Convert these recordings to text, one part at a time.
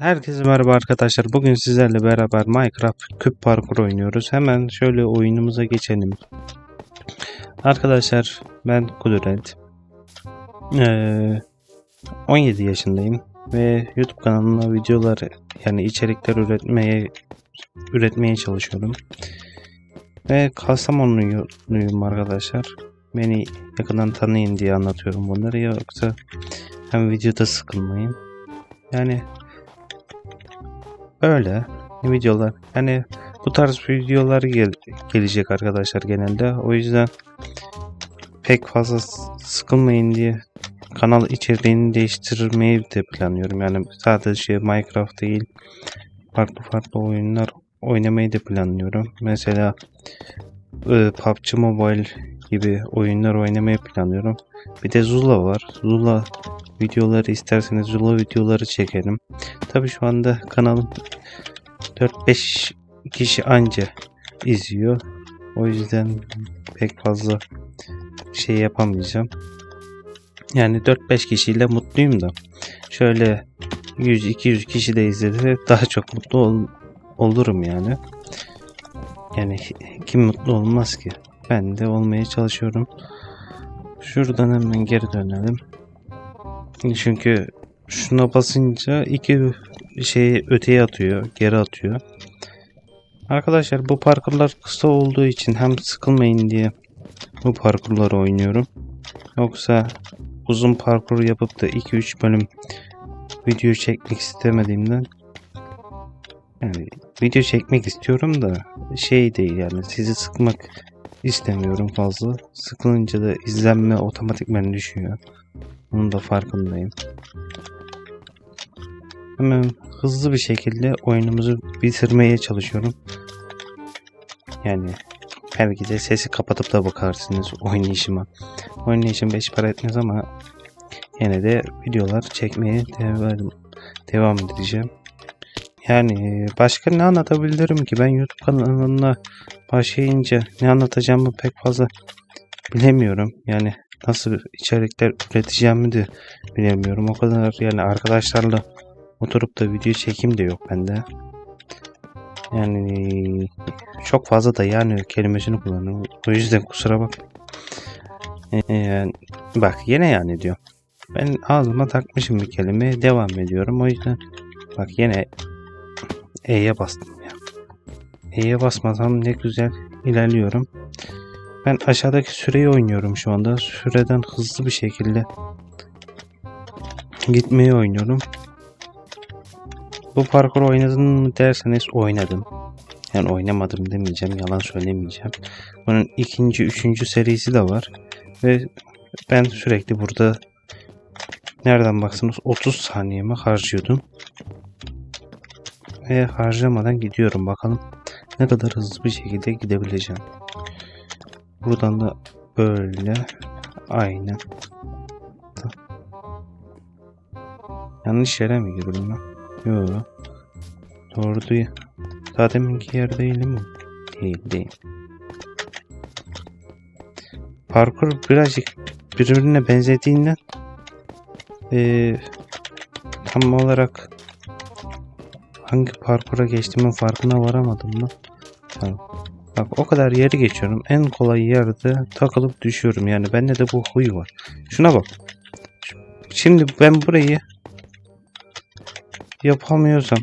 Herkese merhaba arkadaşlar. Bugün sizlerle beraber Minecraft küp parkur oynuyoruz. Hemen şöyle oyunumuza geçelim. Arkadaşlar ben Kudret. Ee, 17 yaşındayım ve YouTube kanalımda videolar yani içerikler üretmeye üretmeye çalışıyorum. Ve Kastamonluyum arkadaşlar. Beni yakından tanıyın diye anlatıyorum bunları yoksa hem videoda sıkılmayın. Yani Öyle videolar. Yani bu tarz videolar gel gelecek arkadaşlar genelde. O yüzden pek fazla sıkılmayın diye kanal içeriğini değiştirmeyi de planlıyorum. Yani sadece Minecraft değil farklı farklı oyunlar oynamayı da planlıyorum. Mesela e, PUBG Mobile gibi oyunlar oynamayı planlıyorum. Bir de Zula var. Zula videoları isterseniz Zula videoları çekelim. Tabi şu anda kanalım 4-5 kişi anca izliyor. O yüzden pek fazla şey yapamayacağım. Yani 4-5 kişiyle mutluyum da. Şöyle 100-200 kişi de izledi daha çok mutlu ol, olurum yani. Yani kim mutlu olmaz ki? Ben de olmaya çalışıyorum. Şuradan hemen geri dönelim. Çünkü şuna basınca iki şeyi öteye atıyor, geri atıyor. Arkadaşlar bu parkurlar kısa olduğu için hem sıkılmayın diye bu parkurları oynuyorum. Yoksa uzun parkur yapıp da 2-3 bölüm video çekmek istemediğimden yani video çekmek istiyorum da şey değil yani sizi sıkmak istemiyorum fazla. Sıkılınca da izlenme otomatikmen düşüyor. Bunun da farkındayım. Hemen hızlı bir şekilde oyunumuzu bitirmeye çalışıyorum. Yani belki de sesi kapatıp da bakarsınız oynayışıma. Oynayışım 5 para etmez ama yine de videolar çekmeye devam, devam edeceğim. Yani başka ne anlatabilirim ki? Ben YouTube kanalına başlayınca ne anlatacağımı pek fazla bilemiyorum. Yani nasıl içerikler üreteceğimi de bilemiyorum. O kadar yani arkadaşlarla oturup da video çekim de yok bende. Yani çok fazla da yani kelimesini kullanıyorum. O yüzden kusura bak. Yani, bak yine yani diyor. Ben ağzıma takmışım bir kelimeye devam ediyorum. O yüzden bak yine E'ye bastım ya. E'ye basmasam ne güzel ilerliyorum. Ben aşağıdaki süreyi oynuyorum şu anda. Süreden hızlı bir şekilde gitmeyi oynuyorum. Bu parkur oynadın mı derseniz oynadım. Yani oynamadım demeyeceğim, yalan söylemeyeceğim. Bunun ikinci, üçüncü serisi de var. Ve ben sürekli burada nereden baksanız 30 saniyemi harcıyordum. Ve harcamadan gidiyorum bakalım ne kadar hızlı bir şekilde gidebileceğim. Buradan da böyle aynen. Yanlış yere mi girdim ben? Yok. Doğru değil. Daha deminki yer değil mi? Değil değil. Parkur birazcık birbirine benzediğinden ee, tam olarak hangi parkura geçtiğimin farkına varamadım mı? Tamam. Bak o kadar yeri geçiyorum. En kolay yerde takılıp düşüyorum. Yani bende de bu huy var. Şuna bak. Şimdi ben burayı yapamıyorsam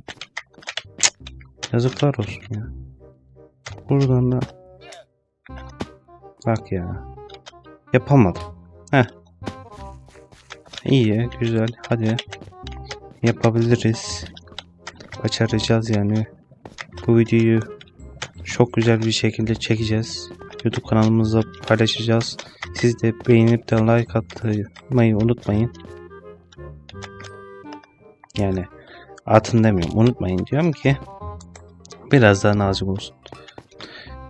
cık, yazıklar olsun ya. Buradan da bak ya. Yapamadım. Heh. İyi, güzel. Hadi. Yapabiliriz. Başaracağız yani. Bu videoyu çok güzel bir şekilde çekeceğiz. YouTube kanalımızda paylaşacağız. Siz de beğenip de like atmayı unutmayın. Yani atın demiyorum unutmayın diyorum ki biraz daha nazik olsun.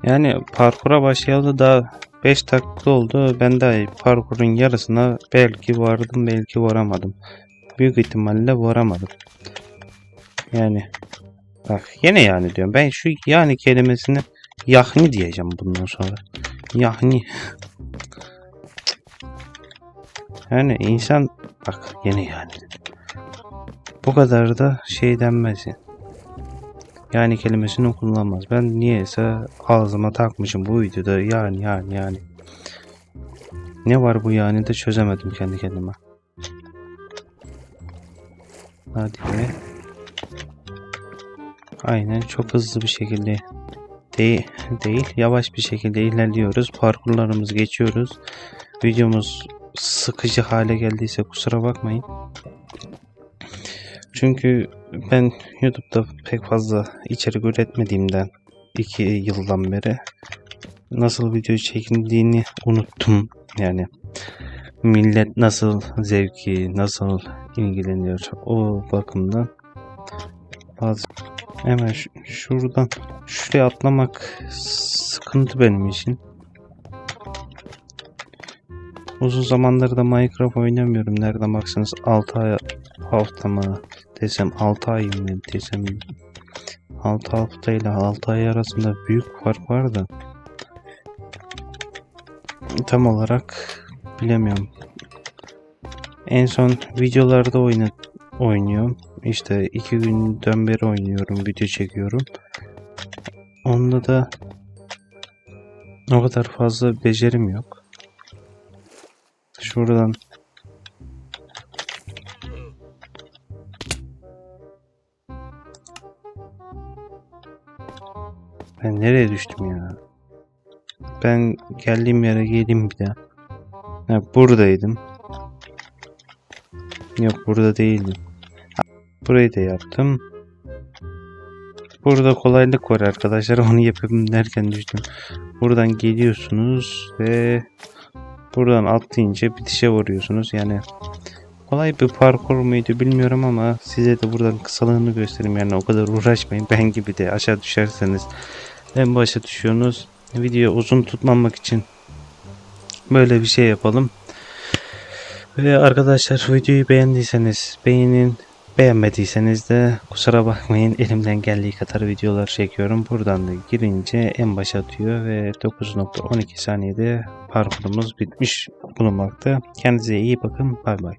Yani parkura başlayalı da 5 dakika oldu. Ben de parkurun yarısına belki vardım belki varamadım. Büyük ihtimalle varamadım. Yani bak yine yani diyorum. Ben şu yani kelimesini yahni diyeceğim bundan sonra. Yahni. Yani insan bak yine yani. bu kadar da şey denmez. Yani kelimesini kullanmaz. Ben niyeyse ağzıma takmışım bu videoda yani yani yani. Ne var bu yani de çözemedim kendi kendime. Hadi be. Aynen çok hızlı bir şekilde değil, değil yavaş bir şekilde ilerliyoruz. Parkurlarımızı geçiyoruz. Videomuz sıkıcı hale geldiyse kusura bakmayın. Çünkü ben YouTube'da pek fazla içerik üretmediğimden iki yıldan beri nasıl video çekildiğini unuttum. Yani millet nasıl zevki, nasıl ilgileniyor o bakımdan bazı hemen şu- şuradan şuraya atlamak sıkıntı benim için. Uzun zamandır da Minecraft oynamıyorum. Nereden baksanız 6 ay hafta mı desem 6 ay mı desem 6 hafta ile 6 ay arasında büyük fark var da tam olarak bilemiyorum. En son videolarda oyna oynuyorum. İşte iki günden beri oynuyorum, video çekiyorum. Onda da o kadar fazla becerim yok. Şuradan Ben nereye düştüm ya? Ben geldiğim yere geleyim bir daha. Ha, buradaydım. Yok burada değildim. Burayı da yaptım. Burada kolaylık var arkadaşlar. Onu yapayım derken düştüm. Buradan geliyorsunuz ve buradan atlayınca bitişe vuruyorsunuz. Yani kolay bir parkur muydu bilmiyorum ama size de buradan kısalığını göstereyim. Yani o kadar uğraşmayın. Ben gibi de aşağı düşerseniz en başa düşüyorsunuz. Video uzun tutmamak için böyle bir şey yapalım. Ve arkadaşlar videoyu beğendiyseniz beğenin. Beğenmediyseniz de kusura bakmayın elimden geldiği kadar videolar çekiyorum. Buradan da girince en başa atıyor ve 9.12 saniyede parkurumuz bitmiş bulunmakta. Kendinize iyi bakın. Bay bay.